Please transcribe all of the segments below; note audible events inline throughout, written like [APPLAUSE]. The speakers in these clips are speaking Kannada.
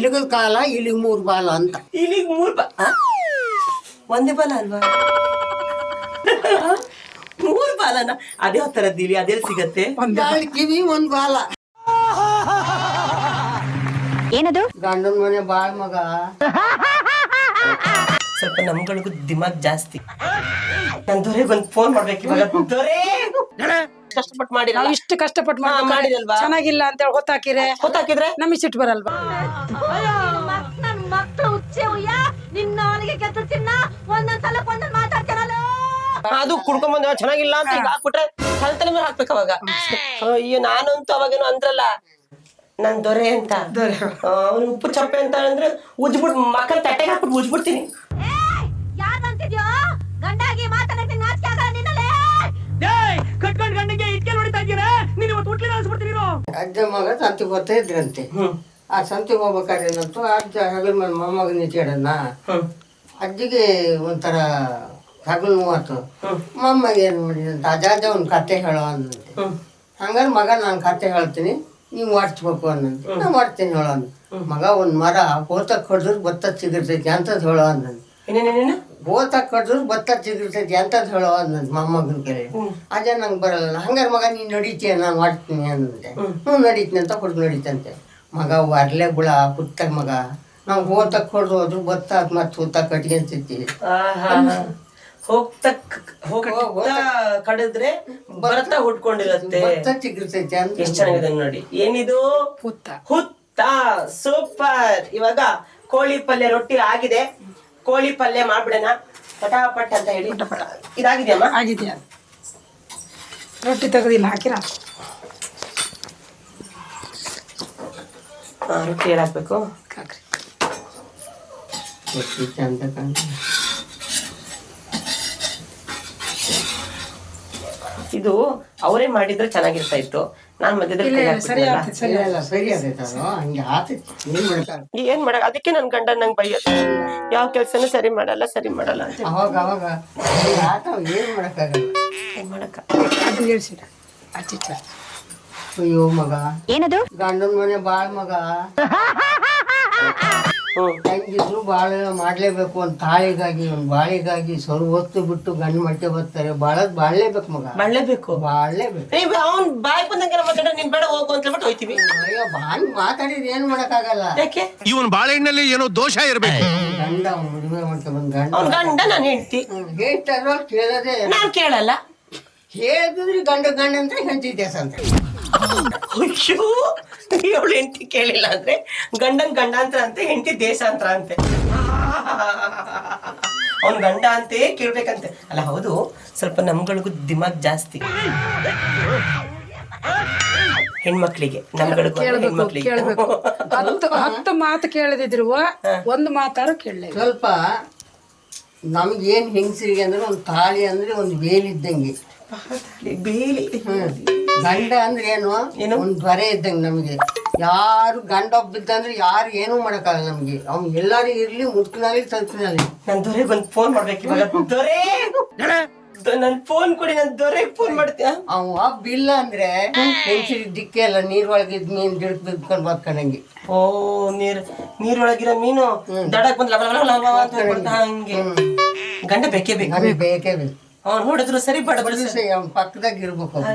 ಹೊಲಿಗದ ಕಾಲ ಇಲ್ಲಿ ಮೂರು ಬಾಲ ಅಂತ. ಇಲ್ಲಿಗೆ ಮೂರ್ ಬಾ ಆ? ಒಂದೇ ಬಾಲ ಅಲ್ವಾ? ಮೂರ್ ಬಾಲನ? ಅದೇ ಥರದ್ದು ಇಲ್ಲಿ ಅದೇ ಸಿಗತ್ತೆ. ಎರಡು ಕಿವಿ ಒಂದ್ ಬಾಲ. ಏನದು? ಗಂಡನ ಮನೆ ಬಾಳ್ ಮಗ. ಸ್ವಲ್ಪ ನಮ್ಗಳಿಗೂ ದಿಮಾಗ್ ಜಾಸ್ತಿ. ನನ್ ದೊರೆಗೆ ಒಂದು ಫೋನ್ ಮಾಡ್ಬೇಕು ಇವಾಗ. ದೊರೆ! ಕಷ್ಟಪಟ್ಟು ಮಾಡಿ ನಾವು ಇಷ್ಟು ಕಷ್ಟಪಟ್ಟು ಮಾಡಿದಲ್ವಾ? ಚೆನ್ನಾಗಿಲ್ಲ ಅಂತ ಹೇಳಿ ಹೊತ್ತಾಕಿದ್ರೆ ಗೊತ್ತಾಕಿದ್ರೆ? ನಮಗೆ ಸಿಟ್ಟು ಬರಲ್ವಾ? ನನ್ ಮಕ್ಳು ಹುಚ್ಚೆ ಉಯ್ಯ ನಿನ್ನ ಅವನಿಗೆ ಕೆತ್ತ ತಿನ್ನ. ಒಂದೊಂದ್ಸಲ ಒಂದೊಂದ್ ಮಾತಾಡ್ತಾನಲ್ಲ? ಅದು ಕುಡ್ಕೊಂಡ್ ಬಂದ ಚೆನ್ನಾಗಿಲ್ಲ ಅಂತ ಈಗ ಹಾಕ್ಬಿಟ್ರೆ ಕಲ್ತನ ಮೇಲೆ ಹಾಕ್ಬೇಕು ಅವಾಗ. ಅಯ್ಯೋ ನಾನಂತೂ ಅವಾಗೇನು ಅಂದ್ರಲ್ಲ ನನ್ ದೊರೆ ಅಂತ. ಅವ್ನು ಉಪ್ಪು ಚಪ್ಪೆ ಅಂತ ಅಂದ್ರೆ ಉಜ್ಬಿಟ್ ಮಕ್ಕಳ ತಟ್ಟೆಗೆ ಹಾಕ್ಬಿಟ್ಟು ಉಜ್ಬಿಡ್ತೀನಿ. ಕಟ್ಕೊಂಡ್ ಗಂಡಿಗೆ ಇಟ್ಕೆ ನೋಡಿತಾ ಇದ್ದೀರಾ? ನೀನು ಇವತ್ತು ಹುಟ್ಲಿಲ್ಲ ಅನ್ಸ್ಬಿಡ್ತೀನಿ ನೀನು. ಅಜ್ಜ ಮಗ ಸಂತಿ ಬರ್ತಾ ಇದ್ರಂತೆ. ಆ ಸಂತಿಗೆ ಹೋಗ್ಬೇಕಾದ್ರೆ ಏನಂತು ಅಜ್ಜ ಹಗಲ್ ಮೇಲೆ ಮೊಮ್ಮಗ ನಿಂತ್ಕೊಂಡನ್ನ ಅಜ್ಜಿಗೆ ಒಂಥರ ಹಗಲು ನೋವಾತು ಮೊಮ್ಮಗೆ ಏನು ಮಾಡಿದಂತ ಅಜ್ಜ ಅಜ್ಜ ಒಂದು ಕತೆ ಹೇಳೋ ಅಂದಂತೆ. ಹಂಗಾರೆ ಮಗ ನಾನು ಕತೆ ಹೇಳ್ತೀನಿ ನೀವು ಮಾಡಿಸ್ಬೇಕು ಅನ್ನಂತೆ ನಾ ಮಾಡ್ತೀನಿ ಹೇಳೋ ಮಗ ಒಂದು ಮರ ಬೋತ ಕಡ್ದ್ರೆ ಬತ್ತ ಸಿಗಿರ್ತೈತಿ ಅಂತ ಹೇಳೋ ಅಂದಂತೆ. ಬೋತ ಕಡ್ದ್ರು ಭತ್ತ ಚಿಗಿರ್ತೈತಿ ಅಂತದ್ ಹೇಳೋ ಅಂದಂತೆ ಮೊಮ್ಮಗನ ಕರೆ. ಅದೇ ನಂಗೆ ಬರಲ್ಲ. ಹಂಗಾರೆ ಮಗ ನೀನ್ ನಡೀತೀಯ? ನಾನು ಮಾಡ್ತೀನಿ ಅಂದಂತೆ ಹ್ಞೂ ನಡೀತೀನಿ ಅಂತ ಕೊಡ್ದು ನಡೀತಂತೆ. ಮಗ ವರ್ಲೆ ಬುಳ ಹುತ್ತ ಮಗ. ನಾವು ಬೋತ ಕಡ್ದು ಹೋದ್ರು ಭತ್ತ ಮತ್ತೆ ಹುತ್ತ ಕಟ್ಕೊಂತೈತಿ ಕಡಿದ್ರೆ ಬರ್ತಾ ಹುಟ್ಕೊಂಡಿರತ್ತೆ ಭತ್ತ ಚಿಗುರ್ತೈತಿ ಅಂತ ಎಷ್ಟ್ ಚೆನ್ನಾಗಿದೆ ನೋಡಿ. ಏನಿದು? ಹುತ್ತ. ಹುತ್ತ. ಸೂಪರ್. ಇವಾಗ ಕೋಳಿ ಪಲ್ಯ ರೊಟ್ಟಿ ಆಗಿದೆ. ಕೋಳಿ ಪಲ್ಯ ಮಾಡ್ಬಿಡೋಣ. ಪಟಾಪಟ್ ಅಂತ ಹೇಳಿ. ಇದಾಗಿದೆಯಮ್ಮ? ಆಗಿದೆಯಾ? ರೊಟ್ಟಿ ತೆಗೆದಿಲ್ಲ ಹಾಕಿರ? ರೊಟ್ಟಿ ರೊಟ್ಟಿ ಹಾಕ್ಬೇಕು ಹಾಕ್ರಿ ರೊಟ್ಟಿ ಚಂದ. ಇದು ಅವರೇ ಮಾಡಿದ್ರೆ ಚೆನ್ನಾಗಿರ್ತಾ ಇತ್ತು. ನಾನ್ ಮಧ್ಯದಲ್ಲಿ ಕೈ ಸರಿ ಹಾಕ್ಬಿಟ್ನಲ್ಲ. ಆಗ್ತದೆ ಸರಿ ಇಲ್ಲ, ಇಲ್ಲ, ಸರಿ ಆಗೈತಲ್ಲ ಹಂಗೆ ಆತೈತಿ ಏನ್ ಮಾಡ ಏನ್ ಮಾಡಕ್? ಅದಕ್ಕೆ ನನ್ ಗಂಡ ನಂಗೆ ಬೈಯೋದು ಯಾವ ಕೆಲ್ಸನೂ ಸರಿ ಮಾಡಲ್ಲ ಸರಿ ಮಾಡಲ್ಲ ಅಂತ. ಅವಾಗ ಅವಾಗ. ಹಂಗೆ ಆತಾವ ಏನ್ ಮಾಡಕ್ಕಾಗಲ್ಲ. ಏನ್ ಮಾಡಕ್ಕ? ಅದು ಹೇಳ್ಸಿರ ಅಚ್ಚಿಚ್ಚ. ಅಯ್ಯೋ ಮಗ. ಏನದು? ಗಂಡನ ಮನೆ ಬಾಳ್ ಮಗ. [LAUGHS] ಹ್ಮ್. ಹೆಂಗಿದ್ರು ಮಾಡಲೇಬೇಕು ಮಾಡ್ಲೇಬೇಕು ಒಂದ್ ತಾಳಿಗಾಗಿ ಒಂದ್ ಬಾಳಿಗಾಗಿ ಸ್ವಲ್ಪ ಹೊತ್ತು ಬಿಟ್ಟು ಗಂಡ ಮಟ್ಟೆ ಬರ್ತಾರೆ. ಬಾಳದ್ ಬಾಳಲೇಬೇಕು ಮಗ. ಮಾಡ್ಲೇಬೇಕು ಬಾಳಲೇಬೇಕು. ನೀವ್ ಅವ್ನ್ ಬಾಯ್ ಬಂದಂಗೆ ಮಾತಾಡ ನೀನ್ ಬೇಡ ಹೋಗು ಅಂತ ಹೇಳ್ಬಿಟ್ಟು ಹೋಯ್ತೀವಿ. ಅಯ್ಯೋ ಬಾಳ ಮಾತಾಡಿದ್ರೆ ಏನ್ ಮಾಡಕ್ಕಾಗಲ್ಲ. ಯಾಕೆ? ಇವನ್ ಬಾಳೆಹಣ್ಣಲ್ಲಿ ಏನೋ ದೋಷ ಇರಬೇಕು. ಗಂಡ ಅವ್ನ್ ಮದುವೆ ಮಾಡ್ಕೊಂಡ್ ಬಂದ್ ಗಂಡ. ಅವ್ನ್ ಗಂಡ ನಾನು ಹೆಂಡ್ತಿ. ಹೇಳ್ತಾರೋ ಕೇಳದೆ ನಾನ್ ಕೇಳಲ್ಲ. ಹೇಳಿದ್ರೆ ಗಂಡ ಗಂಡ ಅಂತ ಹೆಂಡತಿ ಅಂತ. ಅಯ್ಯೋ ಇವಳು ಹೆಂಡತಿ ಕೇಳಿಲ್ಲ ಅಂದ್ರೆ ಗಂಡನ್ ಗಂಡಾಂತರ ಅಂತೆ ಹೆಂಡತಿ ದೇಶಾಂತರ ಅಂತೆ. ಅವ್ನ್ ಗಂಡ ಅಂತೆ ಕೇಳ್ಬೇಕಂತೆ. ಅಲ್ಲ ಹೌದು ಸ್ವಲ್ಪ ನಮ್ಗಳಿಗೂ ದಿಮಾಗ್ ಜಾಸ್ತಿ. ಹೆಣ್ಮಕ್ಳಿಗೆ ನಮ್ಗಳಿಗೂ ಕೇಳ್ಬೇಕು ಹೆಣ್ಮಕ್ಳಿಗೆ. ಕೇಳ್ಬೇಕು. ಹತ್ತು ಹತ್ತು ಮಾತು ಕೇಳದಿದ್ರು ಒಂದು ಮಾತಾರು ಕೇಳಲೇ. ಸ್ವಲ್ಪ ನಮ್ಗೆ ಏನ್ ಹೆಂಗಸರಿಗೆ ಅಂದ್ರೆ ಒಂದು ತಾಳಿ ಅಂದ್ರೆ ಒಂದು ಬೇಲಿದ್ದಂಗೆ ಬೇಲಿ. ಹ್ಮ್. ಗಂಡ ಅಂದ್ರೆ ಏನು? ಏನು? ಒಂದು ದ್ವರೆ ಇದ್ದಂಗೆ ನಮಗೆ. ಯಾರು ಗಂಡ ಒಬ್ಬಿದ್ದಂದ್ರೆ ಯಾರು ಏನೂ ಮಾಡಕ್ಕಾಗಲ್ಲ ನಮ್ಗೆ. ಅವ್ನು ಎಲ್ಲಾರು ಇರ್ಲಿ ಮುದುಕಿನಲ್ಲಿ ತಲುಪಿನಲ್ಲಿ ನನ್ ದೊರೆ ಬಂದ್ ಫೋನ್ ಮಾಡ್ಬೇಕು ಇವಾಗ. ದೊರೆ ನನ್? ಫೋನ್ ಕೊಡಿ ನನ್ ದೊರೆಗೆ ಫೋನ್ ಮಾಡ್ತೀಯ? ಅವ ಒಬ್ಬ ಇಲ್ಲ ಅಂದ್ರೆ ಹೆಂಚಿರಿ ದಿಕ್ಕೆ ಇಲ್ಲ ನೀರ್ ಒಳಗಿದ್ ಮೀನ್ ಗಿಡಕ್ ಬಿದ್ಕೊಂಡ್ ಬರ್ಕಣಂಗೆ ಓ ನೀರ್ ನೀರೊಳಗಿರೋ ಮೀನು ದಡಕ್ ಬಂದ್ ಲವ ಲವ ಲವ ಅಂತ ಹೋಗ್ಬಿಡ್ತಾ ಹಂಗೆ. ಗಂಡ ಬೇಕೇ ಬೇಕು. ಬೇಕೇ ಬೇಕು. ಅವ್ನು ಹೊಡೆದ್ರು ಸರಿ ಬಡದ್ರು ಸರಿ. ಅವ್ನ ಪಕ್ಕದಾಗ ಇರ್ಬೇಕು ಅವ್ನು.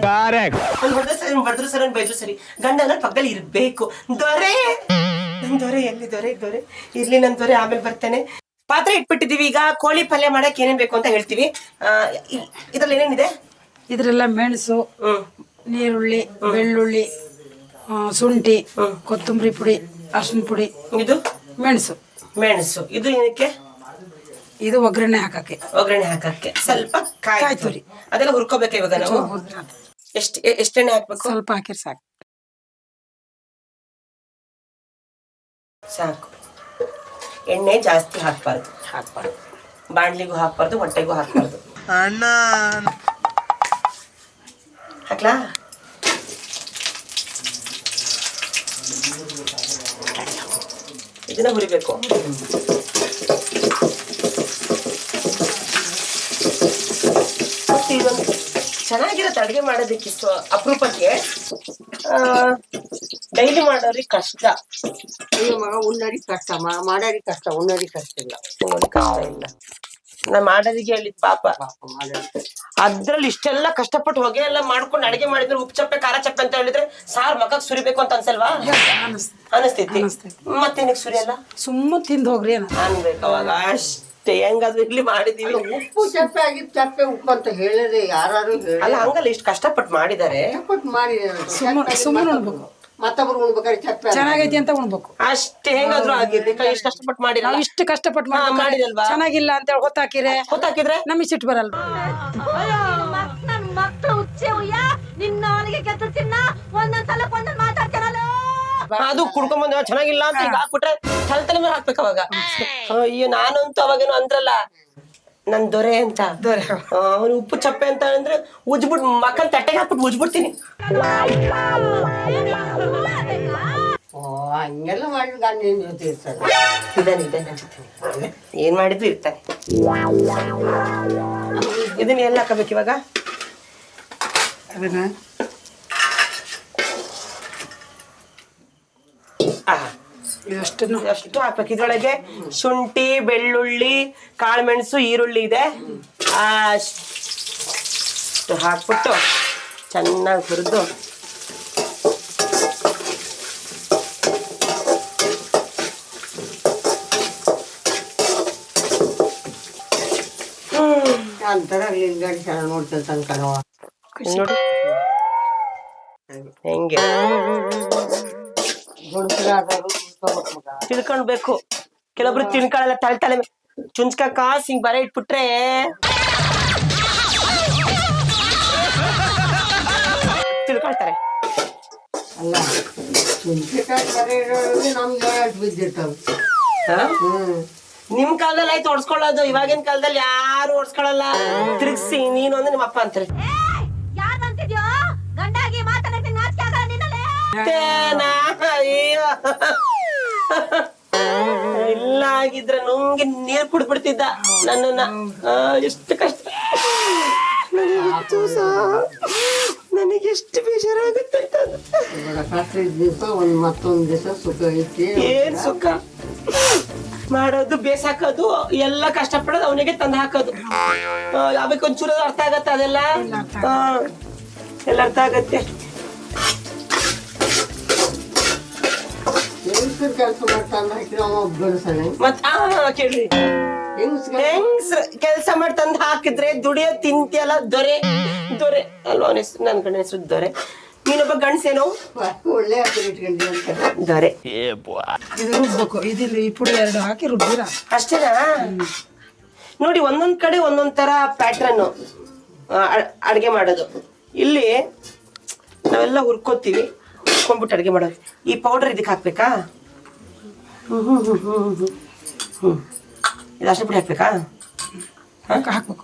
ಹೊಡೆದ್ರು ಸರಿ ಬಡದ್ರು ಸರಿ ಅವ್ನು ಬೈದ್ರು ಸರಿ. ಗಂಡ ನನ್ನ ಪಕ್ಕದಲ್ಲಿ ಇರ್ಬೇಕು. ದೊರೆ! ನನ್ ದೊರೆ ಎಲ್ಲಿ ದೊರೆ ದೊರೆ? ಇರ್ಲಿ ನನ್ ದೊರೆ ಆಮೇಲೆ ಬರ್ತೇನೆ. ಪಾತ್ರೆ ಇಟ್ಬಿಟ್ಟಿದೀವಿ ಈಗ ಕೋಳಿ ಪಲ್ಯ ಮಾಡಕ್ ಏನೇನ್ ಬೇಕು ಅಂತ ಹೇಳ್ತೀವಿ. ಇದ್ರಲ್ಲಿ ಏನೇನಿದೆ? ಇದ್ರೆಲ್ಲ ಮೆಣಸು ಹ್ಮ್. ನೀರುಳ್ಳಿ ಬೆಳ್ಳುಳ್ಳಿ ಆ, ಶುಂಠಿ ಕೊತ್ತಂಬರಿ ಪುಡಿ ಅರ್ಶಿನ ಪುಡಿ. ಇದು? ಮೆಣಸು. ಮೆಣಸು. ಇದು ಏನಕ್ಕೆ? ಇದು ಒಗ್ಗರಣೆ ಹಾಕಕ್ಕೆ. ಒಗ್ಗರಣೆ ಹಾಕಕ್ಕೆ. ಸ್ವಲ್ಪ ಕಾಯಿ ತುರಿ. ಅದೆಲ್ಲ ಹುರ್ಕೋಬೇಕು ಇವಾಗ ನಾವು? ಎಷ್ಟು ಎಷ್ಟೆಣ್ಣೆ ಹಾಕ್ಬೇಕು? ಸ್ವಲ್ಪ ಹಾಕಿರ್ ಸಾಕು. ಸಾಕು. ಎಣ್ಣೆ ಜಾಸ್ತಿ ಹಾಕ್ಬಾರ್ದು. ಹಾಕ್ಬಾರ್ದು. ಬಾಣ್ಲಿಗೂ ಹಾಕ್ಬಾರ್ದು ಹೊಟ್ಟೆಗೂ ಹಾಕ್ಬಾರ್ದು. ಹಾಕ್ಲಾ? ಇದನ್ನ ಹುರಿಬೇಕು ಮತ್ತೆ ಇದೊಂದು ಚೆನ್ನಾಗಿರುತ್ತೆ ಅಡುಗೆ ಮಾಡೋದಕ್ಕೆ ಸೊ ಅಪರೂಪಕ್ಕೆ. ಆ, ಡೈಲಿ ಮಾಡೋರಿಗೆ ಕಷ್ಟ. ಅಯ್ಯೋ ಮಗ ಉಣ್ಣರಿ ಕಷ್ಟ ಮಾ- ಮಾಡರಿ ಕಷ್ಟ ಉಣ್ಣರಿ ಕಷ್ಟ ಇಲ್ಲ. ಕಷ್ಟ ಇಲ್ಲ. ನಾ ಮಾಡೋದಿಗೆ ಹೇಳಿದ್ ಪಾಪ. ಅದ್ರಲ್ಲಿ ಇಷ್ಟೆಲ್ಲ ಕಷ್ಟಪಟ್ಟು ಹೊಗೆ ಎಲ್ಲ ಮಾಡ್ಕೊಂಡು ಅಡಿಗೆ ಮಾಡಿದ್ರೆ ಉಪ್ಪು ಚಪ್ಪೆ ಖಾರ ಚಪ್ಪೆ ಅಂತ ಹೇಳಿದ್ರೆ ಸಾರ್ ಮಕ್ಕಕ್ ಸುರಿಬೇಕು ಅಂತ ಅನ್ಸಲ್ವಾ? ಅನಿಸ್ತೈತಿ ಮತ್ತೆ ನಿನಗ್ ಸುರಿಯಲ್ಲ? ಸುಮ್ಮ ತಿಂದು ಹೋಗ್ರಿ ಅನ್ಬೇಕು ಅವಾಗ. ಅಷ್ಟೇ ಹೆಂಗಾದ್ರು ಇಲ್ಲಿ ಮಾಡಿದೀವಿ. ಉಪ್ಪು ಚಪ್ಪೆ ಆಗಿದ್ ಚಪ್ಪೆ ಉಪ್ಪು ಅಂತ ಹೇಳಿದ್ರೆ ಯಾರು ಅಲ್ಲ ಹಂಗಲ್ಲ ಇಷ್ಟು ಕಷ್ಟಪಟ್ಟು ಮಾಡಿದ್ದಾರೆ. ಮಾಡಿ ಸುಮ್ಮನೆ ಉಣ್ಬೇಕು. ಮತ್ತೊಬ್ರು ಉಣ್ಬೇಕಾದ್ರೆ ಚಪ್ಪೆ ಚೆನ್ನಾಗೈತಿ ಅಂತ ಉಣ್ಬೇಕು. ಅಷ್ಟೇ ಹೆಂಗಾದ್ರೂ ಆಗಿರ್ಲಿ. ಇಷ್ಟು ಕಷ್ಟಪಟ್ಟು ಮಾಡಿ ನಾವು ಇಷ್ಟು ಕಷ್ಟಪಟ್ಟು ಮಾಡಿದಲ್ವಾ? ಚೆನ್ನಾಗಿಲ್ಲ ಅಂತ ಹೇಳಿ ಹೊತ್ತಾಕಿದ್ರೆ ಗೊತ್ತಾಕಿದ್ರೆ ನಮಗೆ ಸಿಟ್ಟು ಬರಲ್ಲ ನಿನ್ನ ಅವನಿಗೆ ಕೆತ್ತ ತಿನ್ನ ಒಂದೊಂದ್ ಸಲ ಒಂದೊಂದ್ ಅದು ಕುಡ್ಕೊಂಡ್ ಬಂದ ಚೆನ್ನಾಗಿಲ್ಲ ಅಂತ ಈಗ ಹಾಕ್ಬಿಟ್ರೆ ತಲೆ ತಲೆ ಮೇಲೆ ಹಾಕ್ಬೇಕು ಅವಾಗ. ಅಯ್ಯೋ ನಾನಂತೂ ಅವಾಗೇನು ಅಂದ್ರಲ್ಲ ನನ್ ದೊರೆ ಅಂತ. ದೊರೆ. ಅವನು ಉಪ್ಪು ಚಪ್ಪೆ ಅಂತ ಅಂದ್ರೆ ಉಜ್ಬಿಟ್ ಮಕ್ಕನ್ ತಟ್ಟೆಗೆ ಹಾಕ್ಬಿಟ್ಟು ಉಜ್ಬಿಡ್ತೀನಿ. ಓ ಹಂಗೆಲ್ಲ ಮಾಡಿದ್ರೆ ಗಂಡ ನಿನ್ ಜೊತೆ ಇರ್ತಾರೆ ಇದಾನೆ ಇದಾನೆ ಅನ್ಸುತ್ತೆ ಏನ್ ಮಾಡಿದ್ರು ಇರ್ತಾನೆ. ಇದನ್ನ ಎಲ್ಲ ಹಾಕಬೇಕು ಇವಾಗ? ಅದನ್ನ ಇದಷ್ಟನ್ನು ಎಷ್ಟು ಹಾಕ್ಬೇಕು? ಇದ್ರೊಳಗೆ ಶುಂಠಿ ಬೆಳ್ಳುಳ್ಳಿ ಕಾಳುಮೆಣಸು ಈರುಳ್ಳಿ ಇದೆ. ಅಷ್ಟು ಹಾಕ್ಬಿಟ್ಟು ಚೆನ್ನಾಗಿ ಹುರಿದು ನೋಡಿ. ಹೆಂಗೆ? ತಿಳ್ಕೊಳ್ಬೇಕು. ಕೆಲವೊಬ್ರು ತಿನ್ಕೊಳ್ಳಲ್ಲ ತಲೆ ತಲೆ ಚುಂಚ್ಕ ಕಾಸ್ ಹಿಂಗ್ ಬರ ಇಟ್ಬಿಟ್ರೆ. ತಿಳ್ಕೊಳ್ತಾರೆ. ಅಲ್ಲ ನಿಮ್ ಕಾಲದಲ್ಲಿ ಆಯ್ತು ಓಡಿಸ್ಕೊಳ್ಳೋದು. ಇವಾಗಿನ ಕಾಲದಲ್ಲಿ ಯಾರು ಓಡಿಸ್ಕೊಳ್ಳಲ್ಲ ತಿರ್ಗಿಸಿ ನೀನು ಅಂದ್ರೆ ನಿಮ್ಮ ಅಪ್ಪ ಅಂತಾರೆ ಯಾರ್ ಅಂತಿದ್ಯೋ ಗಂಡಾಗಿ ಮಾತಾಡಕ್ಕೆ ನಾಚಿಕೆ ಆಗಲ್ಲ ನಿನ್ನಲ್ಲೇ ತೇನಾ? ಅಯ್ಯೋ. ಇಲ್ಲ ಆಗಿದ್ರೆ ನುಂಗಿ ನೀರ್ ಕುಡ್ಬಿಡ್ತಿದ್ದ ನನ್ನನ್ನ. ಎಷ್ಟು ಕಷ್ಟ. ನನಗೆ ಎಷ್ಟು ಬೇಜಾರಾಗುತ್ತೆ ಕಷ್ಟ ದಿವಸ ಒಂದ್ ಮತ್ತೊಂದ್ ದಿವಸ ಸುಖ ಐತಿ ಏನ್ ಸುಖ? ಮಾಡೋದು ಬೇಸಾಕೋದು ಎಲ್ಲ ಕಷ್ಟಪಡೋದು ಅವನಿಗೆ ತಂದು ಹಾಕೋದು. ಅವಕ್ಕೆ ಒಂಚೂರು ಅರ್ಥ ಆಗತ್ತೆ ಅದೆಲ್ಲ? ಹಾ. ಎಲ್ಲ ಅರ್ಥ ಆಗತ್ತೆ? ಹೆಂಗಸರು ಕೆಲಸ ಮಾಡ್ತಾನೆ ಹಾಕಿದ್ರೆ ದುಡಿಯ ಬೆಳೆಸಾನೆ ಮತ್ ಆ ಕೇಳಿ ಹೆಂಗಸ್ ಹೆಂಗ್ಸ್ರ ಕೆಲ್ಸ ಮಾಡಿ ತಂದು ಹಾಕಿದ್ರೆ ದುಡಿಯೋ ತಿಂತಿಯಲ್ಲ ದೊರೆ. ದೊರೆ. ಅಲ್ವಾ ಅವನ ಹೆಸರು ನನ್ನ ಗಂಡ ಹೆಸರು ದೊರೆ. ನೀನೊಬ್ಬ ಗಂಡ್ಸೇನೋ? ಒಳ್ಳೆ ಹೆಸರು ಇಟ್ಕೊಂಡಿ ಅಂತ. ದೊರೆ. ಇದು ರುಬ್ಬೇಕು. ಇದಿಲ್ಲ ಈ ಪುಡಿ ಎರಡು ಹಾಕಿ ರುಬ್ಬಿರ? ಅಷ್ಟೇನಾ? ನೋಡಿ ಒಂದೊಂದ್ ಕಡೆ ಒಂದೊಂದ್ ತರ ಪ್ಯಾಟ್ರನ್ ಅಡ್ಗೆ ಮಾಡೋದು. ಇಲ್ಲಿ ನಾವೆಲ್ಲ ಹುರ್ಕೋತೀವಿ. ಹುರ್ಕೊಂಡ್ಬಿಟ್ಟು ಅಡ್ಗೆ ಮಾಡೋದು. ಈ ಪೌಡರ್ ಇದಕ್ಕೆ ಹಾಕ್ಬೇಕಾ? ಹ್ಞೂ ಹ್ಞೂ ಹ್ಞೂ ಹ್ಞೂ ಹ್ಮ್ ಇದು ಅರ್ಶಿನ ಪುಡಿ ಹಾಕ್ಬೇಕಾ ಹಾಕ ಹಾಕ್ಬೇಕು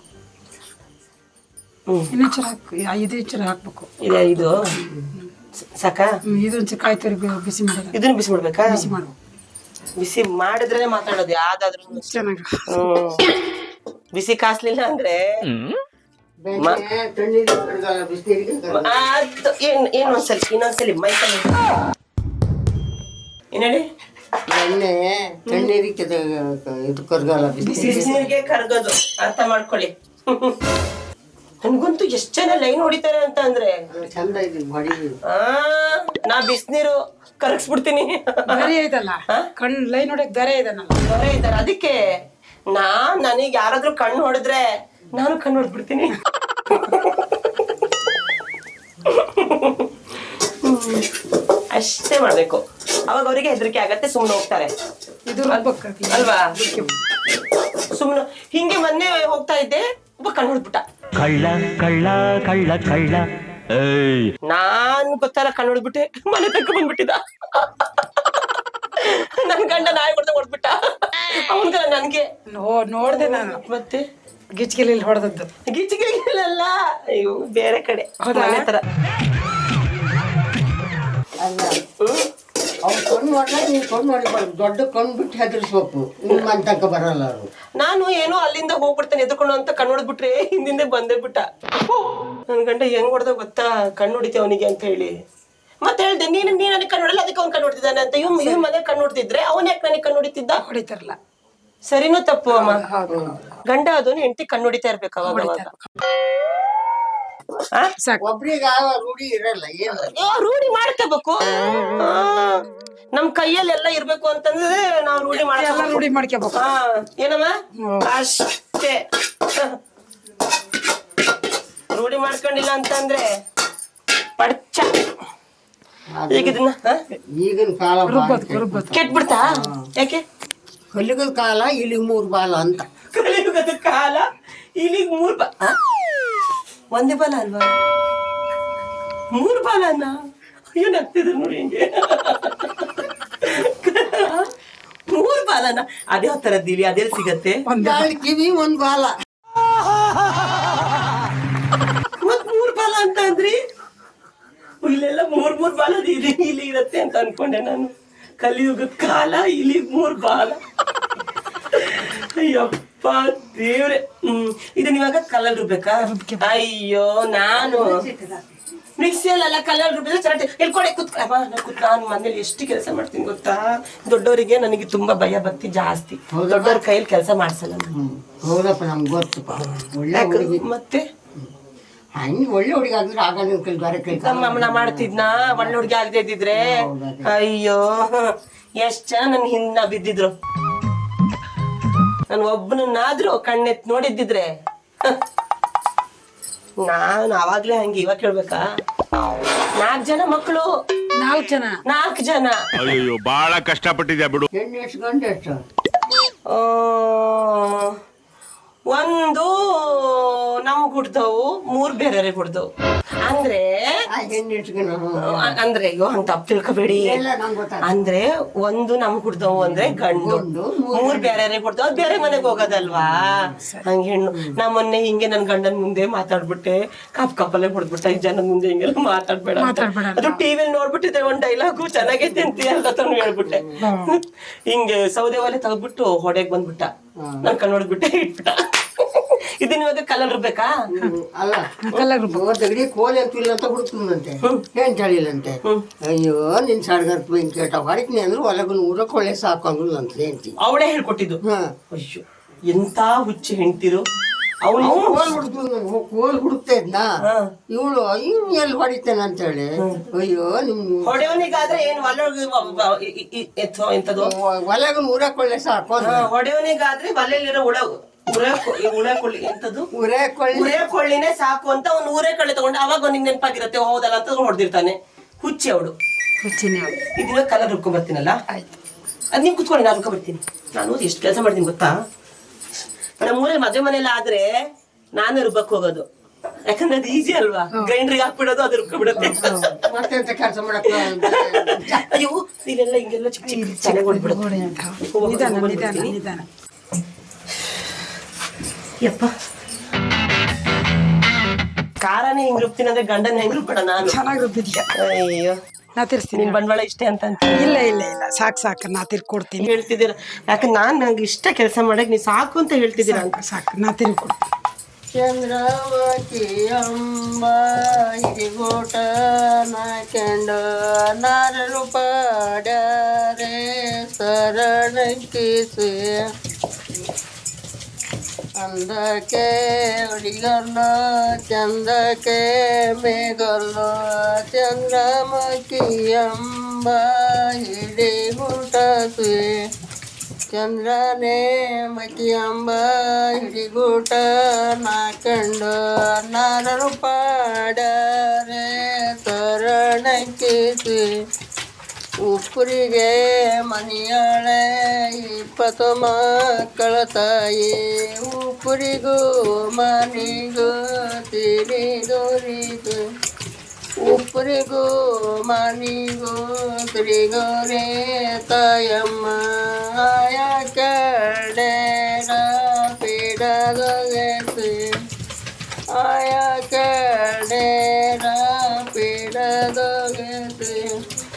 ಹ್ಮ್ ಇನ್ನೊಂಚೂರು ಹಾಕಿ ಐದು ಚೂರು ಹಾಕ್ಬೇಕು ಇದೆ ಇದು ಸಾಕಾ ಹ್ಮ್, ಇದೊಂಚೂರು ಕಾಯಿ ತುರಿ ಬಿಸಿ ಮಾಡಿದ ಇದನ್ನು ಬಿಸಿ ಮಾಡಬೇಕಾ ಬಿಸಿ ಮಾಡ್ಬೇಕು ಬಿಸಿ ಮಾಡಿದ್ರೆ ಮಾತಾಡೋದು ಯಾವ್ದಾದ್ರು ಚೆನ್ನಾಗಿ ಬಿಸಿ ಕಾಸ್ಲಿಲ್ಲ ಅಂದ್ರೆ ಏನ್ ಏನ್ ಒಂದ್ಸಲಿ ಇನ್ನೊಂದ್ಸಲಿ ಮೈಕಲ್ಲಿ ಏನ್ ಹೇಳಿ ಬೆಣ್ಣೆ ತಣ್ಣೀರಿಗೆ ಇದು ಕರ್ಗಲ್ಲ ಬಿಸಿನೀರಿಗೆ ಕರ್ಗೋದು ಅರ್ಥ ಮಾಡ್ಕೊಳ್ಳಿ. ನನ್ಗಂತೂ ಎಷ್ಟ್ ಜನ ಲೈನ್ ಹೊಡಿತಾರೆ ಅಂತ ಅಂದ್ರೆ. ಚಂದ ಇದೆ ಬಾಡಿ. ಆ ನಾ ಬಿಸಿನೀರು ಕರಗಿಸ್ಬಿಡ್ತೀನಿ. ದರೆ ಐತಲ್ಲ ಕಣ್ ಲೈನ್ ನೋಡಕ್ ದರೆ ಇದನ್ನಲ್ಲ? ದೊರೆ ಇದ್ದಾರೆ ಅದಕ್ಕೆ ನಾ ನನಗೆ ಯಾರಾದ್ರೂ ಕಣ್ಣು ಹೊಡೆದ್ರೆ ನಾನು ಕಣ್ಣು ಹೊಡೆದ್ಬಿಡ್ತೀನಿ. ಅಷ್ಟೇ ಮಾಡ್ಬೇಕು. ಅವಾಗ ಅವರಿಗೆ ಹೆದರಿಕೆ ಆಗತ್ತೆ ಸುಮ್ಮನೆ ಹೋಗ್ತಾರೆ. ಇದು ಅಲ್ವಾ? ಸುಮ್ಮನೆ ಹಿಂಗೆ ಮೊನ್ನೆ ಹೋಗ್ತಾ ಇದ್ದೆ ಒಬ್ಬ ಕಣ್ಣು ಹೊಡ್ಬಿಟ್ಟ ಕಳ್ಳ ಕಳ್ಳ ಕಳ್ಳ ಕಳ್ಳ. ಏಯ್. ನಾನ್ ಗೊತ್ತಲ್ಲ ಕಣ್ಣು ಹೊಡ್ಬಿಟ್ಟೆ ಮನೆ ತಕ್ಕ ಬಂದ್ಬಿಟ್ಟಿದ ನನ್ ಗಂಡ ನಾಯಿ ಹೊಡೆದ ಹೊಡ್ಬಿಟ್ಟ ಅವನ್ಗಲ್ಲ ನನ್ಗೆ. ನೋಡ್ದೆ ನಾನು. ಮತ್ತೆ? ಗಿಚ್ಕಿಲಿ ಹೊಡೆದದ್ದು. ಗಿಚ್ಕಿಲಿಲ್ಲ ಅಯ್ಯೋ ಬೇರೆ ಕಡೆ. ಮನೆ ತರ ಅಲ್ಲ ಅವ್ರು ಕಣ್ಣು ನೋಡ್ಲಾಕ ನೀವು ಕಣ್ಣು ದೊಡ್ಡ ಕಣ್ಣು ಬಿಟ್ಟು ಹೆದರ್ಸ್ಬೇಕು. ನಿಮ್ಮ ತನಕ ಬರಲ್ಲ ಅವರು. ನಾನು ಏನೋ ಅಲ್ಲಿಂದ ಹೋಗ್ಬಿಡ್ತೇನೆ ಎದ್ಕೊಂಡು ಅಂತ ಕಣ್ಣು ಹೊಡ್ಬಿಟ್ರೆ ಹಿಂದಿಂದೆ ಬಂದೇ ಬಿಟ್ಟ. ನನ್ ಗಂಡ ಹೆಂಗ್ ಹೊಡೆದ ಗೊತ್ತಾ? ಕಣ್ಣು ಹೊಡಿತೆ ಅವನಿಗೆ ಅಂತ ಹೇಳಿ. ಮತ್ತೆ ಹೇಳ್ದೆ ನೀನು ನೀನ್ ನನಗೆ ಕಣ್ಣು ನೋಡಲ್ಲ ಅದಕ್ಕೆ ಅವ್ನು ಕಣ್ಣು ಹೊಡ್ತಿದ್ದಾನೆ ಅಂತ. ಇವ್ ಇವ್ ಮನೆ ಕಣ್ಣು ಹೊಡ್ತಿದ್ರೆ ಅವನ್ ಯಾಕೆ ನನಗೆ ಕಣ್ಣು ಹೊಡಿತಿದ್ದ ಹೊಡಿತಾರಲ್ಲ ಸರಿನೂ ತಪ್ಪು ಅಮ್ಮ. ಗಂಡ ಅದನ್ನು ಹೆಂಡತಿ ಕಣ್ಣು ಹೊಡಿತಾ ಇರ್ಬೇಕು ಅವಾಗ ಅವಾಗ. ಆ? ಸಾಕು. ಒಬ್ರಿಗೆ ಆ ರೂಢಿ ಇರಲ್ಲ ಏನು? ರೂಢಿ ಮಾಡ್ಕೋಬೇಕು. ನಮ್ ಕೈಯಲ್ಲಿ ಎಲ್ಲ ಇರ್ಬೇಕು ಅಂತಂದ್ರೆ ನಾವು ರೂಢಿ ಎಲ್ಲ ಮಾಡ್ಕೋಬೇಕು. ರೂಢಿ ಮಾಡ್ಕೋಬೇಕು. ಹಾ ಏನಮ್ಮ? ಅಷ್ಟೇ. ರೂಢಿ ಮಾಡ್ಕೊಂಡಿಲ್ಲ ಅಂತಂದ್ರೆ ಪಡ್ಚ. ಈಗ ಇದನ್ನ ಹಾ? ಈಗಿನ ಕಾಲ ಕೆಟ್ಬಿಡ್ತಾ? ಯಾಕೆ? ಕಲಿಗದ ಕಾಲ ಇಲ್ಲಿ ಮೂರು ಬಾಲ ಅಂತ. ಕಲಿಯುಗದ ಕಾಲ ಇಲ್ಲಿಗ್ ಮೂರ್ ಬಾ ಆ? ಒಂದೇ ಬಾಲ ಅಲ್ವಾ? ಮೂರ್ ಬಾಲನ ಅಯ್ಯೋ ನಗ್ತಿದ್ರು ನೋಡಿ ಹಿಂಗೆ. ಮೂರ್ ಬಾಲನ ಅದೇ ತರದ್ದಿಲಿ ಅದೇ ಸಿಗತ್ತೆ. ಎರಡು ಕಿವಿ ಒಂದ್ ಬಾಲ. ಮತ್ ಮೂರ್ ಬಾಲ ಅಂತ ಅಂದ್ರಿ? ಇಲ್ಲೆಲ್ಲ ಮೂರ್ ಮೂರ್ ಬಾಲ ಇದೆ ಇಲ್ಲಿ ಇರತ್ತೆ ಅಂತ ಅನ್ಕೊಂಡೆ ನಾನು. ಕಲಿಯುಗದ ಕಾಲ ಇಲ್ಲಿ ಮೂರ್ ಬಾಲ. ಅಯ್ಯಪ್ಪ. ದೇವ್ರೆ ಹ್ಮ್. ಇದನ್ನ ಇವಾಗ ಕಲ್ಲಲ್ಲಿ ರುಬ್ಬೇಕಾ? ಅಯ್ಯೋ ನಾನು. ಮಿಕ್ಸಿಯಲ್ಲೆಲ್ಲ ಕಲ್ಲಲ್ಲಿ ರುಬ್ಬಿದ್ರೆ ಚೆನ್ನಾಗಿ ಹೇಳ್ಕೊಡೆ ಕುತ್ಕ. ಅಮ್ಮ, ಕುತ್ ನಾನು ಮನೇಲಿ ಎಷ್ಟು ಕೆಲಸ ಮಾಡ್ತೀನಿ ಗೊತ್ತಾ? ದೊಡ್ಡವರಿಗೆ ನನಗೆ ತುಂಬಾ ಭಯ ಭಕ್ತಿ ಜಾಸ್ತಿ. ದೊಡ್ಡವ್ರ ಕೈಯಲ್ಲಿ ಕೆಲಸ ಮಾಡ್ಸಲ್ಲ ನಾನು. ಹೌದಪ್ಪ ನಮ್ಗೆ ಗೊತ್ತಪ್ಪ. ಒಳ್ಳೆ ಹುಡುಗಿ. ಮತ್ತೆ? ಹಂಗೆ ಒಳ್ಳೆ ಹುಡುಗಿ ಆಗಿದ್ರೆ ಆಗ ನಿನ್ ಕೈ ಬೇರೆ ಕೈ ನಮ್ಮ ಅಮ್ಮನ ಮಾಡ್ತಿದ್ನ? ಒಳ್ಳೆ ಹುಡುಗಿ ಆಗದೆ ಇದ್ದಿದ್ರೆ? ಅಯ್ಯೋ ಎಷ್ಟು ಜನ ನನ್ ಹಿಂದ ಬಿದ್ದಿದ್ರು. ನಾನು ಒಬ್ಬನನ್ನಾದ್ರೂ ಕಣ್ಣೆತ್ ನೋಡಿದ್ದಿದ್ರೆ. ನಾನು ಅವಾಗ್ಲೇ ಹಂಗೆ ಇವಾಗ ಕೇಳ್ಬೇಕಾ ನಾಲ್ಕ್ ಜನ ಮಕ್ಕಳು. ನಾಲ್ಕು ಜನ. ನಾಲ್ಕು ಜನ. ಅಯ್ಯೋ ಬಹಳ ಕಷ್ಟಪಟ್ಟಿದ್ಯಾ ಬಿಡು. ಹೆಣ್ಣು ಎಷ್ಟು ಗಂಟೆ ಎಷ್ಟು ಆ, ಒಂದು ನಮ್ಗ್ ಹುಡ್ದವು ಮೂರ್ ಬೇರೆ ಹುಡ್ದವು ಅಂದ್ರೆ ಅಂದ್ರೆ ಅಯ್ಯೋ ಅಂತ ತಪ್ಪು ತಿಳ್ಕೊಬೇಡಿ. ಅಂದ್ರೆ ಒಂದು ನಮ್ ಹುಡ್ದವು ಅಂದ್ರೆ ಗಂಡು. ಮೂರ್ ಬೇರೆ. ಹುಡ್ದವ್ ಅದ್ ಬೇರೆ ಮನೆಗ್ ಹೋಗೋದಲ್ವಾ? ಹಂಗ ಹೆಣ್ಣು. ನಾ ಮೊನ್ನೆ ಹಿಂಗೆ ನನ್ ಗಂಡನ್ ಮುಂದೆ ಮಾತಾಡ್ಬಿಟ್ಟೆ. ಕಪ್ ಕಪ್ಪಲ್ಲೇ ಹೊಡ್ಬಿಟ್ಟ ಈ ಜನದ ಮುಂದೆ ಹಿಂಗೆಲ್ಲ ಮಾತಾಡ್ಬೇಡ. ಅದು ಟಿವಿಲ್ ನೋಡ್ಬಿಟ್ಟಿದ್ರೆ ಒಂದ್ ಡೈಲಾಗು. ಚೆನ್ನಾಗೈತೆ ಅಂತ ಅಂತ ಹೇಳ್ಬಿಟ್ಟೆ ಹಿಂಗೆ ಸೌದೆ ಒಲೆ ತಗ್ಬಿಟ್ಟು ಹೊಡೆಗ್ ಬಂದ್ಬಿಟ್ಟ. ನನ್ ಕಣ್ ನೋಡ್ಬಿಟ್ಟೆ ಇಟ್ಬಿಟ್ಟ. ಇದನ್ನ ಕಲರ್ ಬೇಕಾ? ಅಲ್ಲ ಕಲರ್ ತಗಡಿ ಕೋಲಿ ಅಂತಿಲ್ಲ ಅಂತ ಹುಡುಕ್ತಂತೆ ಏನ್ ಚಳಿಲ್ಲಂತೆ ಅಯ್ಯೋ ನಿನ್ ಸಡ್ಗರ್ ಕೇಟ ಹೊಡಿತೀನಿ ಅಂದ್ರೆ ಒಳಗನ್ ಊರಕೊಳ್ಳೆ ಸಾಕು ಅಂದ್ರು ಅಂತ ಹೇಳ್ತಿ. ಅವಳೇ ಹೇಳ್ಕೊಟ್ಟಿದ್ದು. ಹಾ. ಅಯ್ಯೋ ಎಂತ ಹುಚ್ಚು ಹೆಂಡ್ತಿರು. ಅವಳು ಕೋಲ್ ಹುಡುಕ್ತು ಕೋಲ್ ಹುಡುಕ್ತಾ ಇದ್ನ ಇವಳು ಇವ್ ಎಲ್ಲಿ ಹೊಡಿತೇನೆ ಅಂತ ಹೇಳಿ ಅಯ್ಯೋ ನಿಮ್ ಹೊಡೆಯವನಿಗಾದ್ರೆ ಏನ್ ಒಲೆ ಒಲೆಗ ಊರಕೊಳ್ಳೆ ಸಾಕು. ಹೊಡೆಯವನಿಗಾದ್ರೆ ಒಲೆಯಲ್ಲಿರೋ ಉಳೆ ಕೊಳ್ಳಿನೇ ಸಾಕು ಅಂತ ಅವ್ನು ಊರೇ ಕಳ್ಳಿ ತಗೊಂಡು ಅವಾಗ ಅವ್ನಿಗೆ ನೆನಪಾಗಿರುತ್ತೆ ಹೌದಲ್ಲ ಅಂತ ಹೊಡೆದಿರ್ತಾನೆ. ಹುಚ್ಚಿ ಅವಳು. ಹುಚ್ಚಿನಿ ಅವಳು. ಇದನ್ನ ಕಲರ್ ರುಬ್ಕೊಂಡ್ ಬರ್ತೀನಲ್ಲ? ಆಯ್ತು. ಅದ್ ನೀವು ಕುತ್ಕೊಳ್ಳಿ ನಾನು ರುಬ್ಕೊಂಡ್ ಬರ್ತೀನಿ. ನಾನು ಎಷ್ಟು ಕೆಲಸ ಮಾಡ್ತೀನಿ ಗೊತ್ತಾ? ನಮ್ಮ ಊರಲ್ಲಿ ಮದುವೆ ಮನೆಯಲ್ಲಿ ಆದ್ರೆ ನಾನೇ ರುಬ್ಬಕ್ ಹೋಗೋದು. ಯಾಕಂದ್ರೆ ಅದು ಈಸಿ ಅಲ್ವಾ? ಗ್ರೈಂಡರ್ ಹಾಕ್ಬಿಡೋದು ಅದು ರುಬ್ಬಿಡುತ್ತೆ ಮತ್ತೆಂತ ಕೆಲಸ ಮಾಡಕ್ ಅಯ್ಯೋ ನೀವೆಲ್ಲ ಹಿಂಗೆಲ್ಲ ಚಿಕ್ಕ ಚಿಕ್ಕ ಚೆನ್ನಾಗಿ ಹೊಡ್ಬಿಡುತ್ತೆ ಯಪ್ಪ. ಖಾರನೇ ಹಿಂಗ್ ರುಬ್ತೀನಿ ಅಂದ್ರೆ ಗಂಡನ ಹೆಂಗ್ ರುಬ್ಬೇಡ ನಾನು? ಚೆನ್ನಾಗಿ ರುಬ್ಬಿದ್ಯಾ? ಅಯ್ಯೋ. ನಾ ತಿರ್ಸ್ತೀನಿ. ನಿನ್ ಬಂಡವಾಳ ಇಷ್ಟೇ ಅಂತ ಅಂತ ಇಲ್ಲ ಇಲ್ಲ ಇಲ್ಲ. ಸಾಕು ಸಾಕು. ನಾ ತಿರ್ಕೊಡ್ತೀನಿ. ಹೇಳ್ತಿದ್ದೀರ? ಯಾಕೆ ನಾನು ನಂಗೆ ಇಷ್ಟ ಕೆಲಸ ಮಾಡಕ್ ನೀ ಸಾಕು ಅಂತ ಹೇಳ್ತಿದ್ದೀರ ಅಂತ. ಸಾಕು ನಾ ತಿರ್ಕೊಡ್ತೀನಿ. ಚಂದ್ರವತಿ ಅಂಬ ಹಿರಿಗೋಟ ನಾಕೆಂಡ ನಾರರು ಪಾಡ್ಯಾರೆ ಶರಣಕ್ಕಿಸಿ ಅಂದಕ್ಕೆ ಹುಡುಗಲ್ಲ ಚಂದಕ್ಕೆ ಮೇಗಲ್ಲ ಚಂದ್ರಮಕಿ ಅಂಬ ಹಿಡಿ ಹುಟ್ಟಸಿ ಚಂದ್ರನೇ ಮತಿ ಅಂಬ ಹಿಡಿಗೂಟ ನಾಕಂಡ ನಾರರು ಪಾಡರೆ ತರಣಕ್ಕಿಸಿ ಉಪ್ಪರಿಗೆ ಮನೆಯಾಳೆ ಇಪ್ಪತ್ತು ಮಕ್ಕಳ ತಾಯಿ. ಉಪ್ಪರಿಗೂ ಮನಿಗೂ ತಿರಿದೋರಿಗೂ ಉಪ್ಪರಿಗೂ ಮನಿಗೂ ತಿರಿಗೋರೆ ತಾಯಮ್ಮ ಆಯ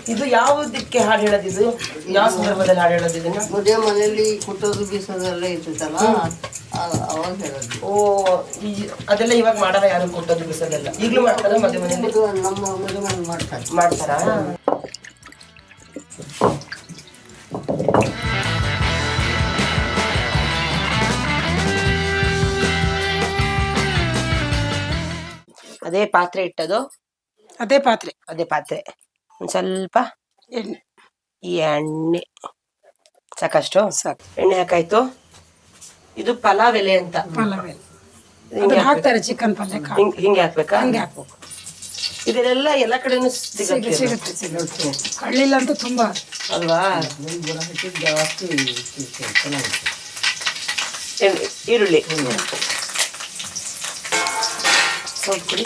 ಇದು ಯಾವುದಕ್ಕೆ ಹಾಡು ಹೇಳೋದಿದ್ದು ಇದು? ಯಾವ ಸಂದರ್ಭದಲ್ಲಿ ಹಾಡು ಹೇಳೋದು ಇದನ್ನ? ಮದುವೆ ಮನೆಯಲ್ಲಿ ಕುಟ್ಟೋದು ಬೀಸೋದೆಲ್ಲ ಇರ್ತೈತಲ್ಲ ಅವಾಗ ಹೇಳೋದು. ಓ ಈ- ಅದೆಲ್ಲ ಇವಾಗ ಮಾಡಲ್ಲ ಯಾರು ಕುಟ್ಟೋದು ಬೀಸೋದೆಲ್ಲ? ಈಗಲೂ ಮಾಡ್ತಾರೆ ಮದುವೆ ಮನೆಯಲ್ಲಿ? ನಮ್ಮ ಮದುವೆ ಮಾಡ್ತಾರೆ. ಮಾಡ್ತಾರಾ? ಅದೇ ಪಾತ್ರೆ ಇಟ್ಟದು ಅದೇ ಪಾತ್ರೆ. ಅದೇ ಪಾತ್ರೆ. ಒಂದ್ ಸ್ವಲ್ಪ ಎಣ್ಣೆ ಈ ಎಣ್ಣೆ. ಸಾಕಷ್ಟು? ಸಾಕು. ಎಣ್ಣೆ ಹಾಕಾಯ್ತು. ಇದು ಪಲಾವ್ ಎಲೆ ಅಂತ ಪಲಾವ್ ಎಲೆ. ಹಿಂಗೆ ಹಾಕ್ತಾರೆ ಚಿಕನ್ ಪಲ್ಯ ಹಿಂಗೆ ಹಿಂಗೆ ಹಾಕ್ಬೇಕಾ? ಹಂಗೆ ಹಾಕ್ಬೇಕು. ಇದೆಲ್ಲ ಎಲ್ಲ ಕಡೆನೂ ಸಿಗುತ್ತೆ ಸಿಗುತ್ತೆ ಸಿಗುತ್ತೆ ಸಿಗುತ್ತೆ. ಹಳ್ಳಿಲಂತೂ ತುಂಬಾ. ಅಲ್ವಾ? ಜಾಸ್ತಿ ಈರುಳ್ಳಿ. ಸ್ವಲ್ಪ ಕೊಡಿ.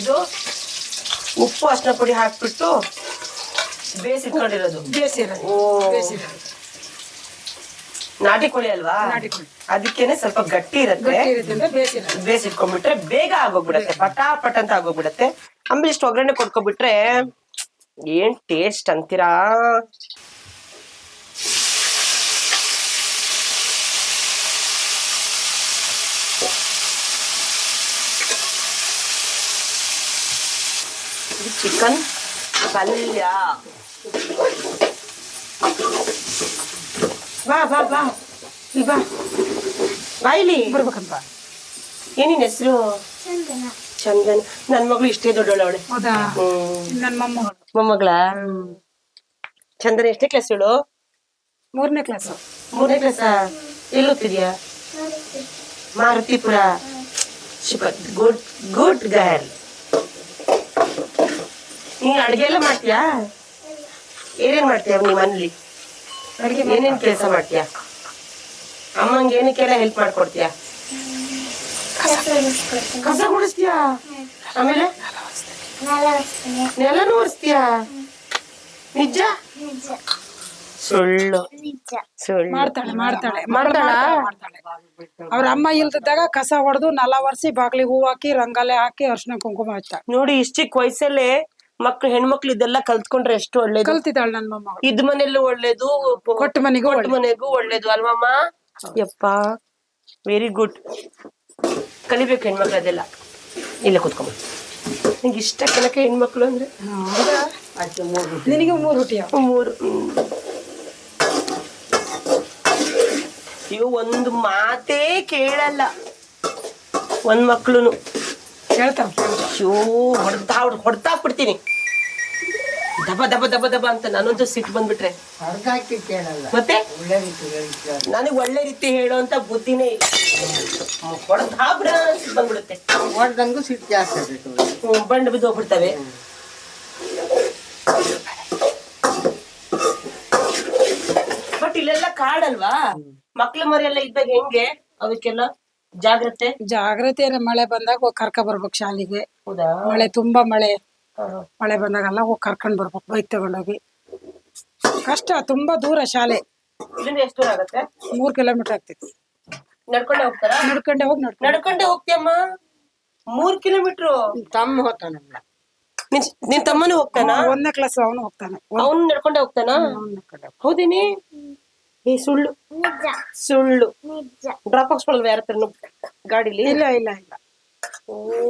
ಇದು ಉಪ್ಪು ಅಷ್ಟ ಪುಡಿ ಹಾಕ್ಬಿಟ್ಟು ಬೇಯಿಸಿಟ್ಕೊಂಡಿರೋದು ಬೇಸಿರೋದು ನಾಟಿ ಕೋಳಿ ಅಲ್ವಾ? ನಾಟಿ ಕೋಳಿ. ಅದಕ್ಕೇನೆ ಸ್ವಲ್ಪ ಗಟ್ಟಿ ಇರುತ್ತೆ. ಬೇಯಿಸಿಟ್ಕೊಂಡ್ಬಿಟ್ರೆ ಬೇಗ ಆಗೋಗ್ಬಿಡತ್ತೆ. ಪಟಾಪಟ ಅಂತ ಆಗೋಗ್ಬಿಡತ್ತೆ. ಆಮೇಲೆ ಇಷ್ಟು ಒಗ್ಗರಣೆ ಕೊಟ್ಕೊಬಿಟ್ರೆ ಏನ್ ಟೇಸ್ಟ್ ಅಂತೀರಾ? ಚಿಕನ್ ಪಲ್ಯ. ಬಾ ಬಾ ಬಾ. ಇಲ್ಲಿ ಬಾ. ಬಾಯಿಲಿ ಬರ್ಬೇಕಂತ. ಏನಿನ್ ಹೆಸರು? ಚಂದನ. ನನ್ ಮಗಳು ಇಷ್ಟೇ ದೊಡ್ಡವಳು ಅವಳೆ ಹೌದಾ? ಹ್ಮ್. ನನ್ನ ಮೊಮ್ಮಗಳು. ಮೊಮ್ಮಗಳ? ಚಂದನ ಎಷ್ಟೇ ಕ್ಲಾಸ್ ಹೇಳು? ಮೂರನೇ ಕ್ಲಾಸ್ ಮೂರನೇ ಕ್ಲಾಸ ಎಲ್ಲಿ ಓದ್ತಿದ್ಯಾ? ಮಾರುತಿಪುರ. ಗುಡ್ ಗುಡ್ ಗರ್ಲ್ ನೀನ್ ಅಡ್ಗೆ ಎಲ್ಲ ಮಾಡ್ತೀಯಾ? ಏನೇನ್ ಮಾಡ್ತೀಯ ನೀ ಮನೇಲಿ? ಅಡಿಗೆ ಏನೇನ್ ಕೆಲಸ ಮಾಡ್ತೀಯಾ? ಅಮ್ಮಂಗೆ ಏನಕ್ಕೆಲ್ಲ ಹೆಲ್ಪ್ ಮಾಡ್ಕೊಡ್ತೀಯಾ? ಕಸ. ಗುಡಿಸ್ತೀಯಾ ಆಮೇಲೆ? ನೆಲನೂ ಒರೆಸ್ತೀಯಾ ನಿಜ? ಸುಳ್ಳು. ಸುಳ್ಳು. ಮಾಡ್ತಾಳೆ ಮಾಡ್ತಾಳೆ. ಮಾಡ್ತಾಳ? ಮಾಡ್ತಾಳೆ ಅವ್ರ ಅಮ್ಮ ಇಲ್ದಿದ್ದಾಗ ಕಸ ಹೊಡೆದು ನಲ ಒರೆಸಿ ಬಾಗ್ಲಿಗೆ ಹೂ ಹಾಕಿ ರಂಗಾಲೆ ಹಾಕಿ ಅರ್ಶಿನ ಕುಂಕುಮ ಹಚ್ತಾಳೆ ನೋಡಿ ಇಷ್ಟ ಚಿಕ್ಕ ವಯಸ್ಸಲ್ಲೇ ಮಕ್ಳು ಹೆಣ್ಮಕ್ಳು ಇದೆಲ್ಲ ಕಲ್ತ್ಕೊಂಡ್ರೆ ಎಷ್ಟು ಒಳ್ಳೇದು? ಕಲ್ತಿದ್ದಾಳ ಮೊಮ್ಮಗಳು ಇದ್ ಮನೆಯಲ್ಲೂ ಒಳ್ಳೇದು ಕೊಟ್ಟ ಮನೆಗೂ ಕೊಟ್ಟ ಮನೆಗೂ ಒಳ್ಳೇದು ಅಲ್ವಮ್ಮ ಯಪ್ಪ ವೆರಿ ಗುಡ್ ಕಲಿಬೇಕು ಹೆಣ್ಮಕ್ಳು ಅದೆಲ್ಲ. ಇಲ್ಲ ಕುತ್ಕೊಂಬ. ನಿಂಗೆ ಇಷ್ಟ ಕನಕ ಹೆಣ್ಮಕ್ಳು ಅಂದ್ರೆ. ನಿನಗೆ ಮೂರು ಹುಟ್ಟಿಯ ಮೂರು. ಹ್ಮ್. ಇವು ಒಂದು ಮಾತೇ ಕೇಳಲ್ಲ. ಒಂದ್ ಮಕ್ಳುನು. ಕೇಳ್ತಾವ ಶೋ ಹೊಡ್ತಾ ಹೊಡ್ತಾ ಬಿಡ್ತೀನಿ. ದಬ ದಬ ದಬ ದಬ ಅಂತ ನಾನೊಂದು ಸಿಟ್ಟು ಬಂದ್ಬಿಟ್ರೆ. ಹೊರಗಾಕಿ ಕೇಳಲ್ಲ. ಮತ್ತೆ? ಒಳ್ಳೆ ರೀತಿ ಹೇಳ್ತಾರೆ ನನಗೆ ಒಳ್ಳೆ ರೀತಿ ಹೇಳುವಂತ ಬುದ್ಧಿನೇ ಇಲ್ಲ. ಹೊಡೆದಾ ಬಿಡ ಸಿಟ್ಟು ಬಂದ್ಬಿಡುತ್ತೆ. ಹೊಡ್ದಂಗೂ ಸಿಟ್ಟು ಜಾಸ್ತಿ ಆಗೈತೆ ಹ್ಮ್, ಬಂಡ್ ಬಿದ್ದು ಹೋಗ್ಬಿಡ್ತವೆ. ಬಟ್ ಇಲ್ಲೆಲ್ಲ ಕಾಡಲ್ವಾ? ಮಕ್ಳ ಮರಿ ಎಲ್ಲ ಇದ್ದಾಗ ಹೆಂಗೆ? ಅದಕ್ಕೆಲ್ಲ ಜಾಗ್ರತೆ? ಜಾಗ್ರತೆ ಮಳೆ ಬಂದಾಗ ಹೋಗಿ ಕರ್ಕ ಬರ್ಬೇಕು ಶಾಲೆಗೆ. ಹೌದಾ? ಮಳೆ ತುಂಬಾ ಮಳೆ. ಮಳೆ ಬಂದಾಗೆಲ್ಲ ಹೋಗಿ ಕರ್ಕೊಂಡ್ ಬರ್ಬೇಕು ಬೈಕ್ ತಗೊಂಡೋಗಿ. ಕಷ್ಟ ತುಂಬಾ ದೂರ ಶಾಲೆ. ಇಲ್ಲಿಂದ ಎಷ್ಟು ದೂರ ಆಗತ್ತೆ? ಮೂರ್ ಕಿಲೋಮೀಟರ್ ಆಗ್ತೈತಿ. ನಡ್ಕೊಂಡೆ ಹೋಗ್ತಾರಾ? ನಡ್ಕೊಂಡೆ ಹೋಗಿ ನಡ್ಕೊಂಡು ನಡ್ಕೊಂಡೆ ಹೋಗ್ತೀಯಮ್ಮ. ಮೂರ್ ಕಿಲೋಮೀಟರ್? ತಮ್ಮ ಹೋಗ್ತಾನ ನಿನ್ ನಿನ್ ತಮ್ಮನೂ ಹೋಗ್ತಾನಾ? ಒಂದನೇ ಕ್ಲಾಸ್ ಅವನು ಹೋಗ್ತಾನೆ. ಅವನು ನಡ್ಕೊಂಡೆ ಹೋಗ್ತಾನ. ಹೌದೇನಿ? ಏ ಸುಳ್ಳು. ಸುಳ್ಳು. ಡ್ರಾಪ್ ಹಾಕ್ಸ್ಕೊಳಲ್ವ ಯಾರ ಹತ್ರನು ಗಾಡಿಲಿ? ಇಲ್ಲ ಇಲ್ಲ ಇಲ್ಲ.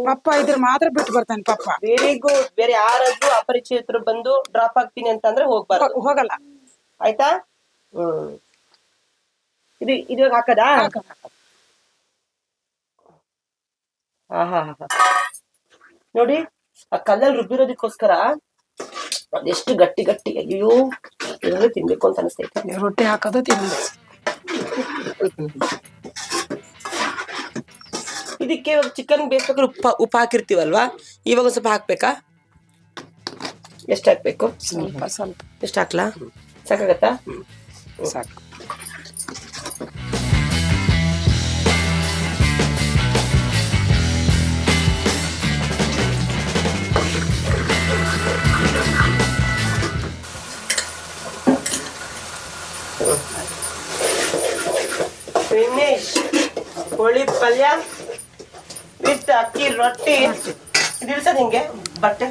ಪಪ್ಪ ಇದ್ರ ಮಾತ್ರ ಬಿಟ್ಟು ಬರ್ತಾನೆ ಪಪ್ಪ. ವೆರಿ ಗುಡ್ ಬೇರೆ ಯಾರಾದ್ರೂ ಅಪರಿಚಿತರು ಬಂದು ಡ್ರಾಪ್ ಆಗ್ತೀನಿ ಅಂತಂದ್ರೆ ಹೋಗ್ಬಾರ್ದು ಹೋಗಲ್ಲ. ಆಯ್ತಾ? ಹ್ಮ್. ಇದು ಇದಾಗ ಹಾಕದಾ? ಆಹಾ ನೋಡಿ ಆ ಕಲ್ಲಲ್ಲಿ ರುಬ್ಬಿರೋದಕ್ಕೋಸ್ಕರ ಅದೆಷ್ಟು ಗಟ್ಟಿ ಗಟ್ಟಿ ಅಯ್ಯೋ. ಇದನ್ನೇ ತಿನ್ಬೇಕು ಅಂತ ಅನಿಸ್ತೈತೆ ರೊಟ್ಟಿ ಹಾಕೋದು ತಿನ್ಬೇಕು ಇದಕ್ಕೆ ಇವಾಗ ಚಿಕನ್ ಬೇಯಿಸ್ಬೇಕಾದ್ರೆ ಉಪ್ಪು ಉಪ್ಪು ಹಾಕಿರ್ತೀವಲ್ವಾ ಇವಾಗ ಸ್ವಲ್ಪ ಹಾಕ್ಬೇಕಾ ಎಷ್ಟು ಹಾಕ್ಬೇಕು ಸ್ವಲ್ಪ ಸ್ವಲ್ಪ ಎಷ್ಟು ಹಾಕ್ಲಾ ಸಾಕಾಗತ್ತಾ ಸಾಕು ಕೋಳಿ ಪಲ್ಯ ವಿತ್ ಅಕ್ಕಿ, ರೊಟ್ಟಿ. ಇದಿರ್ತದೆ ಹಿಂಗೆ, ಬಟ್ಟೆ.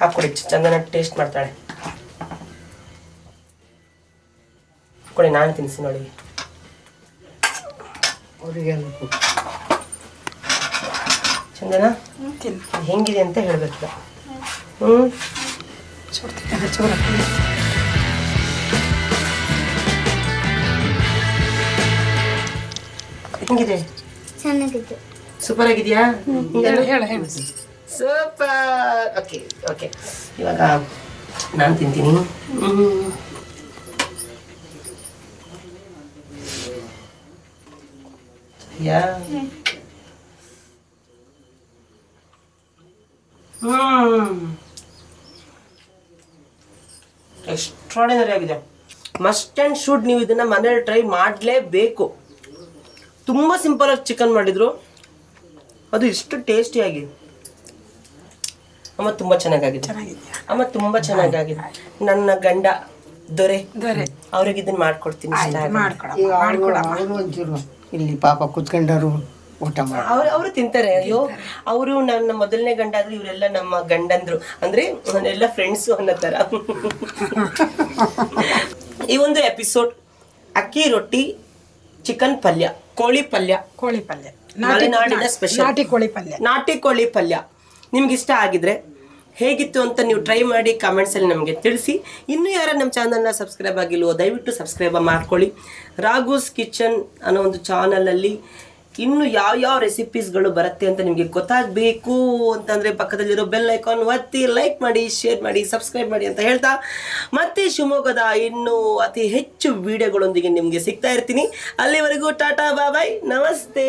ಹಾಕೊಡಿ ಚಂದನ ಟೇಸ್ಟ್ ಮಾಡ್ತಾಳೆ. ಕೊಡಿ, ನಾನು ತಿನ್ಸಿ ನೋಡಿ ಅವರಿಗೆಲ್ಲ ತಿನ್ನು. ಹೆಂಗಿದೆ ಅಂತ ಹೇಳ್ಬೇಕು ಚೂರ ಹೆಂಗಿದೆ? ಚೆನ್ನಾಗಿದೆ ಸೂಪರ್ ಆಗಿದೆಯಾ ಹೇಳು ಹೇಳು ಹೇಳು. ಸೂಪರ್. Okay okay. ಇವಾಗ ನಾನು ತಿಂತೀನಿ. ಹ್ಮ್. ಯಾ ಎಕ್ಸ್ಟ್ರಾಡಿನರಿ ಆಗಿದೆ. ಮಸ್ಟ್ ಆ್ಯಂಡ್ ಶುಡ್ ನೀವು ಇದನ್ನ ಮನೇಲಿ ಟ್ರೈ ಮಾಡಲೇಬೇಕು. ತುಂಬ ಸಿಂಪಲ್ ಆಗಿ ಚಿಕನ್ ಮಾಡಿದ್ರು. ಅದು ಇಷ್ಟು ಟೇಸ್ಟಿಯಾಗಿ ಅಮ್ಮ ತುಂಬ ಚೆನ್ನಾಗಾಗಿದೆ. ಅಮ್ಮ ತುಂಬ ಚೆನ್ನಾಗಾಗಿದೆ. ನನ್ನ ಗಂಡ ದೊರೆ. ದೊರೆ. ಅವ್ರಿಗೆ ಇದನ್ನ ಮಾಡ್ಕೊಡ್ತೀನಿ ಇಲ್ಲಿ ಪಾಪ ಕುತ್ಕೊಂಡರು ಊಟ ಮಾಡಿ. ಅವ್ರು ಅವರು ತಿಂತಾರೆ. ಅಯ್ಯೋ ಅವರು ನನ್ನ ಮೊದಲನೇ ಗಂಡ ಆದ್ರೆ ಇವರೆಲ್ಲ ನಮ್ಮ ಗಂಡಂದ್ರು. ಅಂದ್ರೆ ನನ್ನೆಲ್ಲ ಫ್ರೆಂಡ್ಸು ಅನ್ನೋ ಥರ ಈ ಒಂದು ಎಪಿಸೋಡ್ ಅಕ್ಕಿ ರೊಟ್ಟಿ ಚಿಕನ್ ಪಲ್ಯ ಕೋಳಿ ಪಲ್ಯ. ಕೋಳಿ ಪಲ್ಯ. ಮಲೆನಾಡಿನ ಸ್ಪೆಷಲ್ ನಾಟಿ ಕೋಳಿ ಪಲ್ಯ. ನಾಟಿ ಕೋಳಿ ಪಲ್ಯ. ನಿಮ್ಗೆ ಇಷ್ಟ ಆಗಿದ್ರೆ ಹೇಗಿತ್ತು ಅಂತ ನೀವು ಟ್ರೈ ಮಾಡಿ ಕಾಮೆಂಟ್ಸಲ್ಲಿ ನಮಗೆ ತಿಳಿಸಿ. ಇನ್ನು ಯಾರ ನಮ್ಮ ಚಾನಲ್ನ ಸಬ್ಸ್ಕ್ರೈಬ್ ಆಗಿಲ್ವೋ ದಯವಿಟ್ಟು ಸಬ್ಸ್ಕ್ರೈಬ್ ಮಾಡ್ಕೊಳ್ಳಿ. ರಾಘೂಸ್ ಕಿಚನ್ ಅನ್ನೋ ಒಂದು ಚಾನಲಲ್ಲಿ ಇನ್ನು ಯಾವ ಯಾವ ರೆಸಿಪೀಸ್ಗಳು ಬರುತ್ತೆ ಅಂತ ನಿಮಗೆ ಗೊತ್ತಾಗಬೇಕು ಅಂತಂದರೆ ಪಕ್ಕದಲ್ಲಿರೋ ಬೆಲ್ ಐಕಾನ್ ಒತ್ತಿ ಲೈಕ್ ಮಾಡಿ ಶೇರ್ ಮಾಡಿ ಸಬ್ಸ್ಕ್ರೈಬ್ ಮಾಡಿ ಅಂತ ಹೇಳ್ತಾ ಮತ್ತೆ ಶಿವಮೊಗ್ಗದ ಇನ್ನೂ ಅತಿ ಹೆಚ್ಚು ವಿಡಿಯೋಗಳೊಂದಿಗೆ ನಿಮಗೆ ಸಿಗ್ತಾ ಇರ್ತೀನಿ. ಅಲ್ಲಿವರೆಗೂ ಟಾಟಾ ಬಾಯ್ ನಮಸ್ತೆ.